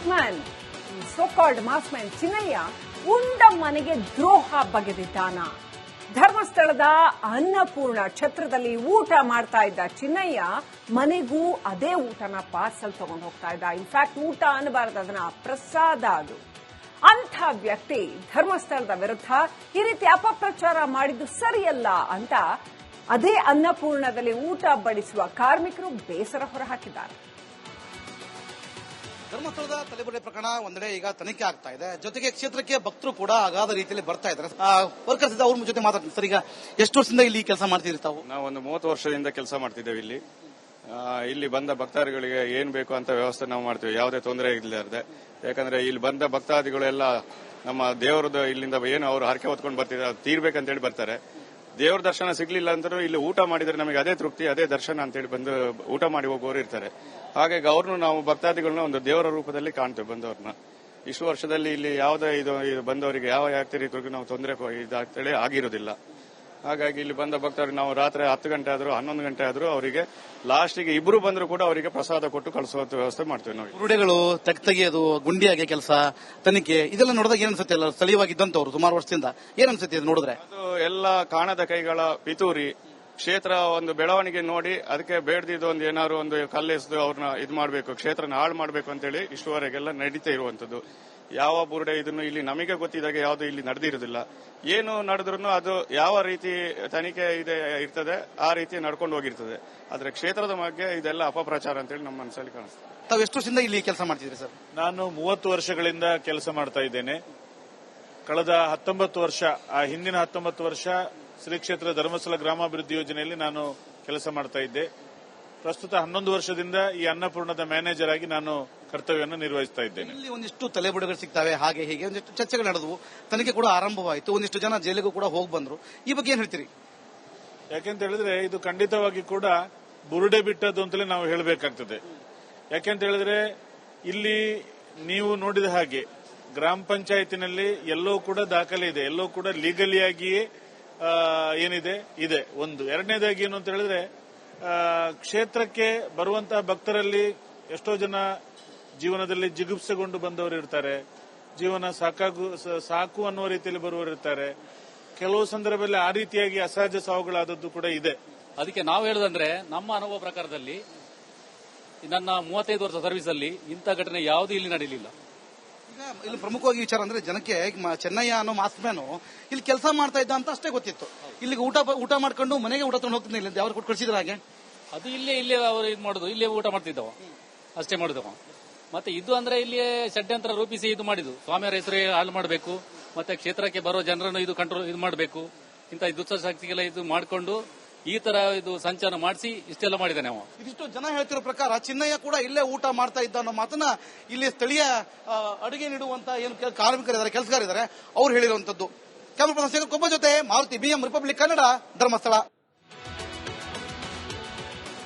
Mask man so called mask man Chinnayya ಉಂಡ ಮನೆಗೆ ದ್ರೋಹ ಬಗೆದಿದ್ದಾನ. ಧರ್ಮಸ್ಥಳದ ಅನ್ನಪೂರ್ಣ ಛತ್ರದಲ್ಲಿ ಊಟ ಮಾಡ್ತಾ ಇದ್ದ ಚಿನ್ನಯ್ಯ ಮನೆಗೂ ಅದೇ ಊಟನ ಪಾರ್ಸಲ್ ತಗೊಂಡು ಹೋಗ್ತಾ ಇದ್ದ. ಇನ್ಫ್ಯಾಕ್ಟ್ ಊಟ ಅನ್ನಬಾರದು ಅದನ್ನ ಪ್ರಸಾದ ಅದು. ಅಂಥ ವ್ಯಕ್ತಿ ಧರ್ಮಸ್ಥಳದ ವಿರುದ್ಧ ಈ ರೀತಿ ಅಪಪ್ರಚಾರ ಮಾಡಿದ್ದು ಸರಿಯಲ್ಲ ಅಂತ ಅದೇ ಅನ್ನಪೂರ್ಣದಲ್ಲಿ ಊಟ ಬಡಿಸುವ ಕಾರ್ಮಿಕರು ಬೇಸರ ಹೊರಹಾಕಿದ್ದಾರೆ. ಧರ್ಮಸ್ಥಳದ ತಲೆಬುಡೆ ಪ್ರಕರಣ ಒಂದೆಡೆ ಈಗ ತನಿಖೆ ಆಗ್ತಾ ಇದೆ. ಜೊತೆಗೆ ಕ್ಷೇತ್ರಕ್ಕೆ ಭಕ್ತರು ಕೂಡ ಆಗಾದ ರೀತಿಯಲ್ಲಿ ಬರ್ತಾ ಇದ್ದಾರೆ. ವರ್ಕರ್ಸ್ ಇದ್ದ ಅವ್ರ ಜೊತೆ ಮಾತಾಡ್ತೀನಿ. ಸರ್, ಈಗ ಎಷ್ಟು ವರ್ಷದಿಂದ ಇಲ್ಲಿ ಕೆಲಸ ಮಾಡ್ತಿದ್ರಿ ತಾವು? ನಾವು ಒಂದು ಮೂವತ್ತು ವರ್ಷದಿಂದ ಕೆಲಸ ಮಾಡ್ತಿದ್ದೇವೆ ಇಲ್ಲಿ. ಇಲ್ಲಿ ಬಂದ ಭಕ್ತಾದಿಗಳಿಗೆ ಏನ್ ಬೇಕು ಅಂತ ವ್ಯವಸ್ಥೆ ನಾವು ಮಾಡ್ತೀವಿ. ಯಾವುದೇ ತೊಂದರೆ ಇಲ್ಲದೆ. ಯಾಕಂದ್ರೆ ಇಲ್ಲಿ ಬಂದ ಭಕ್ತಾದಿಗಳೆಲ್ಲ ನಮ್ಮ ದೇವರದ ಇಲ್ಲಿಂದ ಏನು ಅವರು ಹರಕೆ ಹೊತ್ಕೊಂಡು ಬರ್ತಿದ್ದಾರೆ, ಅದು ತೀರ್ಬೇಕಂತೇಳಿ ಬರ್ತಾರೆ. ದೇವ್ರ ದರ್ಶನ ಸಿಗ್ಲಿಲ್ಲ ಅಂದ್ರೂ ಇಲ್ಲಿ ಊಟ ಮಾಡಿದ್ರೆ ನಮಗೆ ಅದೇ ತೃಪ್ತಿ, ಅದೇ ದರ್ಶನ ಅಂತ ಹೇಳಿ ಬಂದು ಊಟ ಮಾಡಿ ಹೋಗೋರು ಇರ್ತಾರೆ. ಹಾಗಾಗಿ ಅವ್ರನ್ನು ನಾವು ಭಕ್ತಾದಿಗಳನ್ನ ಒಂದು ದೇವರ ರೂಪದಲ್ಲಿ ಕಾಣ್ತೇವೆ ಬಂದವ್ರನ್ನ. ಇಷ್ಟು ವರ್ಷದಲ್ಲಿ ಇಲ್ಲಿ ಯಾವುದೇ ಇದು ಬಂದವರಿಗೆ ಯಾವ ಯಾವ ನಾವು ತೊಂದರೆ ಇದಾಗ್ತೇಳಿ ಆಗಿರೋದಿಲ್ಲ. ಹಾಗಾಗಿ ಇಲ್ಲಿ ಬಂದ ಭಕ್ತರಿಗೆ ನಾವು ರಾತ್ರಿ ಹತ್ತು ಗಂಟೆ ಆದ್ರೂ ಹನ್ನೊಂದು ಗಂಟೆ ಆದ್ರೂ ಅವರಿಗೆ ಲಾಸ್ಟಿಗೆ ಇಬ್ರು ಬಂದ್ರು ಕೂಡ ಅವರಿಗೆ ಪ್ರಸಾದ ಕೊಟ್ಟು ಕಳಿಸುವ ವ್ಯವಸ್ಥೆ ಮಾಡ್ತೀವಿ ನಾವು. ಬುರುಡೆಗಳು ತೆಗ್ ತೆಗೆಯೋದು ಗುಂಡಿಯಾಗೆ ಕೆಲಸ ತನಿಖೆ ಇದೆಲ್ಲ ನೋಡಿದಾಗ ಏನ್ ಅನ್ಸುತ್ತೆ ಸ್ಥಳೀಯವಾಗಿದ್ದಂತವ್ರು ಸುಮಾರು ವರ್ಷದಿಂದ. ಏನ್ ಅನ್ಸುತ್ತೆ ಇದು ನೋಡಿದ್ರೆ? ಅದು ಎಲ್ಲ ಕಾಣದ ಕೈಗಳ ಪಿತೂರಿ ಕ್ಷೇತ್ರ ಒಂದು ಬೆಳವಣಿಗೆ ನೋಡಿ ಅದಕ್ಕೆ ಬೇಡದಿದ್ದು ಒಂದು ಏನಾದ್ರು ಒಂದು ಕಲ್ಲೆಸ್ದು ಅವ್ರನ್ನ ಇದು ಮಾಡಬೇಕು ಕ್ಷೇತ್ರನ ಹಾಳು ಮಾಡಬೇಕು ಅಂತೇಳಿ ಇಷ್ಟುವರೆಗೆಲ್ಲ ನಡೀತಾ ಇರುವಂತದ್ದು. ಯಾವ ಬುರುಡೆ ಇದನ್ನು ಇಲ್ಲಿ ನಮಗೆ ಗೊತ್ತಿದಾಗ ಯಾವುದು ಇಲ್ಲಿ ನಡೆದಿರೋದಿಲ್ಲ ಏನು ನಡೆದ್ರು ಅದು ಯಾವ ರೀತಿ ತನಿಖೆ ಇದೆ ಇರ್ತದೆ ಆ ರೀತಿ ನಡ್ಕೊಂಡು ಹೋಗಿರ್ತದೆ. ಆದ್ರೆ ಕ್ಷೇತ್ರದ ಬಗ್ಗೆ ಇದೆಲ್ಲ ಅಪಪ್ರಚಾರ ಅಂತೇಳಿ ನಮ್ಮ ಮನಸ್ಸಲ್ಲಿ ಕಾಣಿಸ್ತದೆ. ತಾವು ಎಷ್ಟು ವರ್ಷದಿಂದ ಇಲ್ಲಿ ಕೆಲಸ ಮಾಡ್ತಿದ್ರಿ ಸರ್? ನಾನು ಮೂವತ್ತು ವರ್ಷಗಳಿಂದ ಕೆಲಸ ಮಾಡ್ತಾ ಇದ್ದೇನೆ. ಕಳೆದ ಹತ್ತೊಂಬತ್ತು ವರ್ಷ ಆ ಹಿಂದಿನ ಹತ್ತೊಂಬತ್ತು ವರ್ಷ ಶ್ರೀ ಕ್ಷೇತ್ರ ಧರ್ಮಸ್ಥಳ ಗ್ರಾಮಾಭಿವೃದ್ಧಿ ಯೋಜನೆಯಲ್ಲಿ ನಾನು ಕೆಲಸ ಮಾಡ್ತಾ ಇದ್ದೆ. ಪ್ರಸ್ತುತ ಹನ್ನೊಂದು ವರ್ಷದಿಂದ ಈ ಅನ್ನಪೂರ್ಣದ ಮ್ಯಾನೇಜರ್ ಆಗಿ ನಾನು ಕರ್ತವ್ಯವನ್ನು ನಿರ್ವಹಿಸ್ತಾ ಇದ್ದೇನೆ. ಇಲ್ಲಿ ಒಂದಿಷ್ಟು ತಲೆಬುಡಗಳು ಸಿಗ್ತವೆ ಹಾಗೆ ಹೀಗೆ ಒಂದಿಷ್ಟು ಚರ್ಚೆಗಳು ನಡೆದವು. ತನಿಖೆ ಕೂಡ ಆರಂಭವಾಯಿತು. ಒಂದಿಷ್ಟು ಜನ ಜೈಲಿಗೂ ಕೂಡ ಹೋಗಿ ಬಂದ್ರು. ಈ ಬಗ್ಗೆ ಏನ್ ಹೇಳ್ತೀರಿ? ಯಾಕೆಂತ ಹೇಳಿದ್ರೆ ಇದು ಖಂಡಿತವಾಗಿ ಕೂಡ ಬುರುಡೆ ಬಿಟ್ಟದ್ದು ಅಂತಲೇ ನಾವು ಹೇಳಬೇಕಾಗ್ತದೆ. ಯಾಕೆಂತ ಹೇಳಿದ್ರೆ ಇಲ್ಲಿ ನೀವು ನೋಡಿದ ಹಾಗೆ ಗ್ರಾಮ ಪಂಚಾಯತಿನಲ್ಲಿ ಎಲ್ಲೋ ಕೂಡ ದಾಖಲೆ ಇದೆ. ಎಲ್ಲೋ ಕೂಡ ಲೀಗಲಿಯಾಗಿಯೇ ಏನಿದೆ? ಇದೆ. ಒಂದು. ಎರಡನೇದಾಗಿ ಏನು ಅಂತ ಹೇಳಿದ್ರೆ ಕ್ಷೇತ್ರಕ್ಕೆ ಬರುವಂತಹ ಭಕ್ತರಲ್ಲಿ ಎಷ್ಟೋ ಜನ ಜೀವನದಲ್ಲಿ ಜಿಗುಪ್ಸೆಗೊಂಡು ಬಂದವರು ಇರ್ತಾರೆ. ಜೀವನ ಸಾಕಾಗು ಸಾಕು ಅನ್ನುವ ರೀತಿಯಲ್ಲಿ ಬರುವವರು ಇರ್ತಾರೆ. ಕೆಲವು ಸಂದರ್ಭದಲ್ಲಿ ಆ ರೀತಿಯಾಗಿ ಅಸಹಜ ಸಾವುಗಳಾದದ್ದು ಕೂಡ ಇದೆ. ಅದಕ್ಕೆ ನಾವು ಹೇಳುದಂದ್ರೆ, ನಮ್ಮ ಅನುಭವ ಪ್ರಕಾರದಲ್ಲಿ ನನ್ನ ಮೂವತ್ತೈದು ವರ್ಷ ಸರ್ವಿಸ್ ಅಲ್ಲಿ ಇಂಥ ಘಟನೆ ಯಾವುದೂ ಇಲ್ಲಿ ನಡೆಯಲಿಲ್ಲ. ಇಲ್ಲಿ ಪ್ರಮುಖವಾಗಿ ವಿಚಾರ ಅಂದ್ರೆ ಜನಕ್ಕೆ ಚೆನ್ನಯ್ಯ ಅನ್ನೋ ಮಾಸ್ಕ್ ಇಲ್ಲಿ ಕೆಲಸ ಮಾಡ್ತಾ ಇದ್ದ ಅಂತ ಅಷ್ಟೇ ಗೊತ್ತಿತ್ತು. ಇಲ್ಲಿಗೆ ಊಟ ಊಟ ಮಾಡ್ಕೊಂಡು ಮನೆಗೆ ಊಟ ತಗೊಂಡು ಹೋಗ್ತಿದ್ದ ಇಲ್ಲಿ ಯಾರು ಕೊಟ್ಟು ಕಳಿಸಿದ್ರ ಹಾಗೆ? ಅದು ಇಲ್ಲೇ ಇಲ್ಲೇ ಅವರು ಇದು ಮಾಡುದು. ಇಲ್ಲೇ ಊಟ ಮಾಡ್ತಿದ್ದವ. ಅಷ್ಟೇ ಮಾಡಿದವು ಮತ್ತೆ ಇದು ಅಂದ್ರೆ ಇಲ್ಲಿ ಷಡ್ಯಂತ್ರ ರೂಪಿಸಿ ಇದು ಮಾಡಿದ್ದು. ಸ್ವಾಮಿಯವರ ಹೆಸರು ಹಾಳು ಮಾಡಬೇಕು. ಮತ್ತೆ ಕ್ಷೇತ್ರಕ್ಕೆ ಬರೋ ಜನರನ್ನು ಇದು ಕಂಟ್ರೋಲ್ ಇದು ಮಾಡಬೇಕು. ಇಂಥ ದುಷ್ಟಶಕ್ತಿಗೆಲ್ಲ ಇದು ಮಾಡಿಕೊಂಡು ಈ ತರ ಇದು ಸಂಚಾರ ಮಾಡಿಸಿ ಇಷ್ಟೆಲ್ಲ ಮಾಡಿದ್ದಾನೆ ಅವ. ಇದಿಷ್ಟು ಜನ ಹೇಳ್ತಿರೋ ಪ್ರಕಾರ ಚಿನ್ನಯ್ಯ ಕೂಡ ಇಲ್ಲೇ ಊಟ ಮಾಡ್ತಾ ಇದ್ದ ಅನ್ನೋ ಮಾತನ್ನ ಇಲ್ಲಿ ಸ್ಥಳೀಯ ಅಡುಗೆ ನೀಡುವಂತ ಏನು ಕಾರ್ಮಿಕರಿದ್ದಾರೆ ಕೆಲಸಗಾರಿದ್ದಾರೆ ಅವ್ರು ಹೇಳಿರುವಂತದ್ದು. ಕ್ಯಾಮರಾ ಪರ್ಸನ್ ಕೊಪ್ಪ ಕೊಬ್ಬ ಜೊತೆ ಮಾರುತಿ ಬಿಎಂ ರಿಪಬ್ಲಿಕ್ ಕನ್ನಡ ಧರ್ಮಸ್ಥಳ.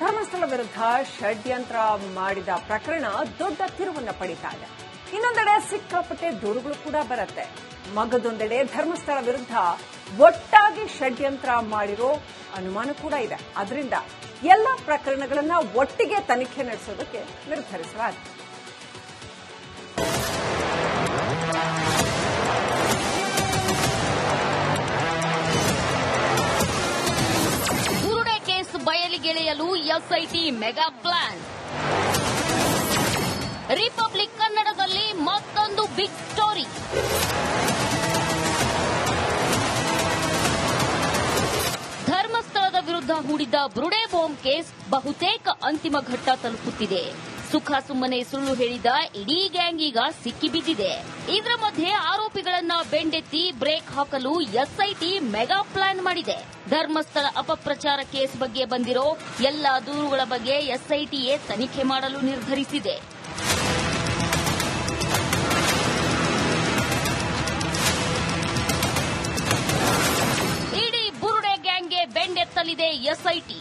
ಧರ್ಮಸ್ಥಳ ವಿರುದ್ಧ ಷಡ್ಯಂತ್ರ ಮಾಡಿದ ಪ್ರಕರಣ ದೊಡ್ಡ ತಿರುವನ್ನ ಪಡಿತಾ ಇದೆ. ಇನ್ನೊಂದೆಡೆ ಸಿಕ್ಕಾಪಟ್ಟೆ ದೂರುಗಳು ಕೂಡ ಬರುತ್ತೆ. ಮಗದೊಂದೆಡೆ ಧರ್ಮಸ್ಥಳ ವಿರುದ್ಧ ಒಟ್ಟಾಗಿ ಷಡ್ಯಂತ್ರ ಮಾಡಿರೋ ಅನುಮಾನ ಕೂಡ ಇದೆ. ಅದರಿಂದ ಎಲ್ಲ ಪ್ರಕರಣಗಳನ್ನ ಒಟ್ಟಿಗೆ ತನಿಖೆ ನಡೆಸೋದಕ್ಕೆ ನಿರ್ಧರಿಸಲಾಗಿದೆ. ಕೇಸ್ ಬಯಲಿಗೆಳೆಯಲು ಎಸ್ಐಟಿ ಮೆಗಾ ಪ್ಲಾನ್. ರಿಪಬ್ಲಿಕ್ ಮತ್ತೊಂದು ಬಿಗ್ ಸ್ಟೋರಿ ಧರ್ಮಸ್ಥಳದ ವಿರುದ್ಧ ಹೂಡಿದ್ದ ಬ್ರುಡೆ ಬಾಂಬ್ ಕೇಸ್ ಬಹುತೇಕ ಅಂತಿಮ ಘಟ್ಟ ತಲುಪುತ್ತಿದೆ. ಸುಖ ಸುಮ್ಮನೆ ಸುಳ್ಳು ಹೇಳಿದ ಇಡೀ ಗ್ಯಾಂಗ್ ಈಗ ಸಿಕ್ಕಿಬಿದ್ದಿದೆ ಇದರ ಮಧ್ಯೆ ಆರೋಪಿಗಳನ್ನ ಬೆಂಡೆತ್ತಿ ಬ್ರೇಕ್ ಹಾಕಲು ಎಸ್ಐಟಿ ಮೆಗಾ ಪ್ಲಾನ್ ಮಾಡಿದೆ. ಧರ್ಮಸ್ಥಳ ಅಪಪ್ರಚಾರ ಕೇಸ್ ಬಗ್ಗೆ ಬಂದಿರೋ ಎಲ್ಲಾ ದೂರುಗಳ ಬಗ್ಗೆ ಎಸ್ಐಟಿಯೇ ತನಿಖೆ ಮಾಡಲು ನಿರ್ಧರಿಸಿದೆ. ಬೆಂಡೆತ್ತಲಿದೆ ಎಸ್ಐಟಿ.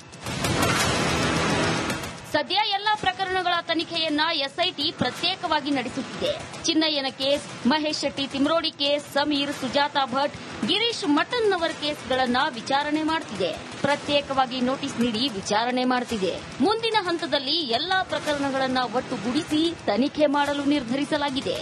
ಸದ್ಯ ಎಲ್ಲ ಪ್ರಕರಣಗಳ ತನಿಖೆಯನ್ನ ಎಸ್ಐಟಿ ಪ್ರತ್ಯೇಕವಾಗಿ ನಡೆಸುತ್ತಿದೆ. ಚಿನ್ನಯ್ಯನ case, Mahesh Shetty Timarodi case, Sameer, Sujata Bhat, Girish mutton ಅವರ ಕೇಸ್ಗಳನ್ನ ವಿಚಾರಣೆ ಮಾಡುತ್ತಿದೆ ಪ್ರತ್ಯೇಕವಾಗಿ ನೋಟಿಸ್ ನೀಡಿ ವಿಚಾರಣೆ ಮಾಡುತ್ತಿದೆ ಮುಂದಿನ ಹಂತದಲ್ಲಿ ಎಲ್ಲಾ ಪ್ರಕರಣಗಳನ್ನ ಒಟ್ಟುಗೂಡಿಸಿ ತನಿಖೆ ಮಾಡಲು ನಿರ್ಧರಿಸಲಾಗಿದೆ.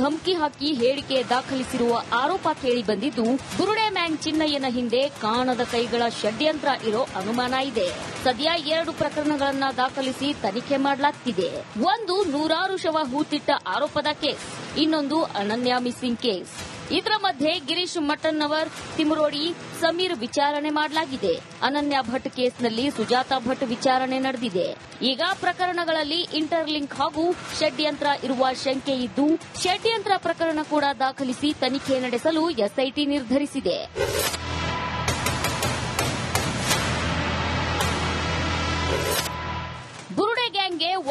ಧಮಕಿ ಹಾಕಿ ಹೇಳಿಕೆ ದಾಖಲಿಸಿರುವ ಆರೋಪ ಕೇಳಿ ಬಂದಿದ್ದು ಬುರುಡೆ ಮ್ಯಾಂಗ್ ಚಿನ್ನಯ್ಯನ ಹಿಂದೆ ಕಾಣದ ಕೈಗಳ ಷಡ್ಯಂತ್ರ ಇರೋ ಅನುಮಾನ ಇದೆ. ಸದ್ಯ ಎರಡು ಪ್ರಕರಣಗಳನ್ನ ದಾಖಲಿಸಿ ತನಿಖೆ ಮಾಡಲಾಗ್ತಿದೆ. ಒಂದು ನೂರಾರು ಶವ ಹೂತಿಟ್ಟ ಆರೋಪದ ಕೇಸ್, ಇನ್ನೊಂದು ಅನನ್ಯ ಮಿಸ್ಸಿಂಗ್ ಕೇಸ್. ಇದರ ಮಧ್ಯೆ ಗಿರೀಶ್ ಮಟ್ಟನ್ನವರ್ ತಿಮರೋಡಿ ಸಮೀರ್ ವಿಚಾರಣೆ ಮಾಡಲಾಗಿದೆ. ಅನನ್ಯ ಭಟ್ ಕೇಸ್ನಲ್ಲಿ ಸುಜಾತಾ ಭಟ್ ವಿಚಾರಣೆ ನಡೆದಿದೆ. ಈಗ ಪ್ರಕರಣಗಳಲ್ಲಿ ಇಂಟರ್ಲಿಂಕ್ ಹಾಗೂ ಷಡ್ಯಂತ್ರ ಇರುವ ಶಂಕೆ ಇದ್ದು, ಷಡ್ಯಂತ್ರ ಪ್ರಕರಣ ಕೂಡ ದಾಖಲಿಸಿ ತನಿಖೆ ನಡೆಸಲು ಎಸ್ಐಟಿ ನಿರ್ಧರಿಸಿದೆ.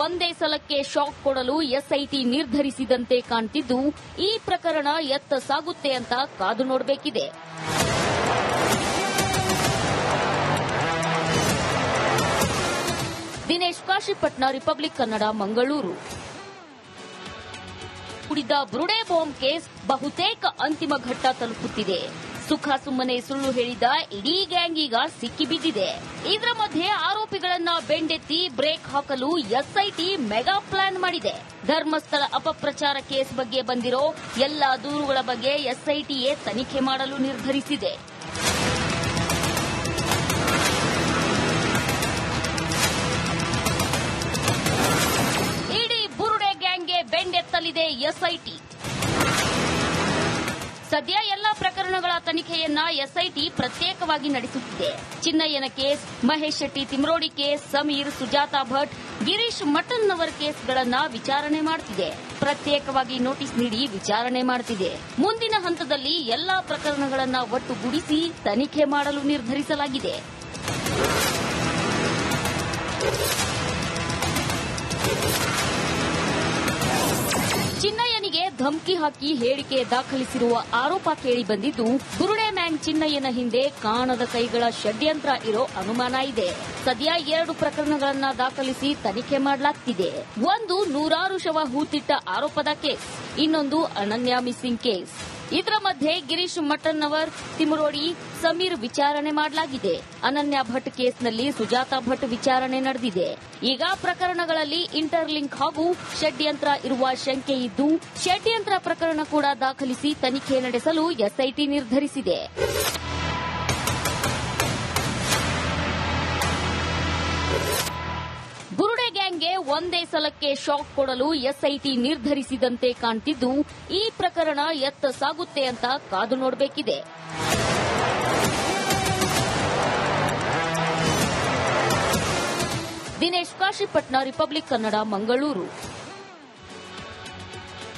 ಒಂದೇ ಸಲಕ್ಕೆ ಶಾಕ್ ಕೊಡಲು ಎಸ್ಐಟಿ ನಿರ್ಧರಿಸಿದಂತೆ ಕಾಣ್ತಿದ್ದು, ಈ ಪ್ರಕರಣ ಎತ್ತ ಸಾಗುತ್ತೆ ಅಂತ ಕಾದು ನೋಡಬೇಕಿದೆ. ದಿನೇಶ್ ಕಾಶಿಪಟ್ನ ರಿಪಬ್ಲಿಕ್ ಕನ್ನಡ, ಮಂಗಳೂರು. ಉಳಿದ ಬ್ರುಡೆ ಬಾಂಬ್ ಕೇಸ್ ಬಹುತೇಕ ಅಂತಿಮ ಘಟ್ಟ ತಲುಪುತ್ತಿದೆ. ಸುಖ ಸುಮ್ಮನೆ ಸುಳ್ಳು ಹೇಳಿದ ಇಡೀ ಗ್ಯಾಂಗ್ ಈಗ ಸಿಕ್ಕಿಬಿದ್ದಿದೆ ಇದರ ಮಧ್ಯೆ ಆರೋಪಿಗಳನ್ನ ಬೆಂಡೆತ್ತಿ ಬ್ರೇಕ್ ಹಾಕಲು ಎಸ್ಐಟಿ ಮೆಗಾ ಪ್ಲಾನ್ ಮಾಡಿದೆ. ಧರ್ಮಸ್ಥಳ ಅಪಪ್ರಚಾರ ಕೇಸ್ ಬಗ್ಗೆ ಬಂದಿರೋ ಎಲ್ಲ ದೂರುಗಳ ಬಗ್ಗೆ ಎಸ್ಐಟಿಯೇ ತನಿಖೆ ಮಾಡಲು ನಿರ್ಧರಿಸಿದೆ. ಇಡೀ ಬುರುಡೆ ಗ್ಯಾಂಗ್ಗೆ ಬೆಂಡೆತ್ತಲಿದೆ ಎಸ್ಐಟಿ. ಸದ್ಯ ಎಲ್ಲ ಪ್ರಕರಣಗಳ ತನಿಖೆಯನ್ನ ಎಸ್ಐಟಿ ಪ್ರತ್ಯೇಕವಾಗಿ ನಡೆಸುತ್ತಿದೆ. ಚಿನ್ನಯ್ಯನ case, Mahesh Shetty Timarodi case, Sameer, Sujata Bhat, Girish mutton ಅವರ ಕೇಸ್ಗಳನ್ನ ವಿಚಾರಣೆ ಮಾಡುತ್ತಿದೆ ಪ್ರತ್ಯೇಕವಾಗಿ ನೋಟಿಸ್ ನೀಡಿ ವಿಚಾರಣೆ ಮಾಡುತ್ತಿದೆ ಮುಂದಿನ ಹಂತದಲ್ಲಿ ಎಲ್ಲಾ ಪ್ರಕರಣಗಳನ್ನ ಒಟ್ಟುಗೂಡಿಸಿ ತನಿಖೆ ಮಾಡಲು ನಿರ್ಧರಿಸಲಾಗಿದೆ. ಧಮಕಿ ಹಾಕಿ ಹೇಳಿಕೆ ದಾಖಲಿಸಿರುವ ಆರೋಪ ಕೇಳಿ ಬಂದಿದ್ದು ಗುರುಡೆ ಮ್ಯಾನ್ ಚಿನ್ನಯ್ಯನ ಹಿಂದೆ ಕಾಣದ ಕೈಗಳ ಷಡ್ಯಂತ್ರ ಇರೋ ಅನುಮಾನ ಇದೆ. ಸದ್ಯ ಎರಡು ಪ್ರಕರಣಗಳನ್ನ ದಾಖಲಿಸಿ ತನಿಖೆ ಮಾಡಲಾಗ್ತಿದೆ. ಒಂದು ನೂರಾರು ಶವ ಹೂತಿಟ್ಟ ಆರೋಪದ ಕೇಸ್, ಇನ್ನೊಂದು ಅನನ್ಯ ಮಿಸ್ಸಿಂಗ್ ಕೇಸ್. ಇದರ ಮಧ್ಯೆ ಗಿರೀಶ್ ಮಟ್ಟನ್ನವರ್ ತಿಮರೋಡಿ, ಸಮೀರ್ ವಿಚಾರಣೆ ಮಾಡಲಾಗಿದೆ. ಅನನ್ಯ ಭಟ್ ಕೇಸ್ನಲ್ಲಿ ಸುಜಾತಾ ಭಟ್ ವಿಚಾರಣೆ ನಡೆದಿದೆ. ಈಗ ಪ್ರಕರಣಗಳಲ್ಲಿ ಇಂಟರ್ಲಿಂಕ್ ಹಾಗೂ ಷಡ್ಯಂತ್ರ ಇರುವ ಶಂಕೆ ಇದ್ದು, ಷಡ್ಯಂತ್ರ ಪ್ರಕರಣ ಕೂಡ ದಾಖಲಿಸಿ ತನಿಖೆ ನಡೆಸಲು ಎಸ್ಐಟಿ ನಿರ್ಧರಿಸಿದೆ. ಒಂದೇ ಸಲಕ್ಕೆ ಶಾಕ್ ಕೊಡಲು ಎಸ್ಐಟಿ ನಿರ್ಧರಿಸಿದಂತೆ ಕಾಣ್ತಿದ್ದು, ಈ ಪ್ರಕರಣ ಎತ್ತ ಸಾಗುತ್ತೆ ಅಂತ ಕಾದು ನೋಡಬೇಕಿದೆ. ದಿನೇಶ್ ಕಾಶಿಪಟ್ನ ರಿಪಬ್ಲಿಕ್ ಕನ್ನಡ ಮಂಗಳೂರು.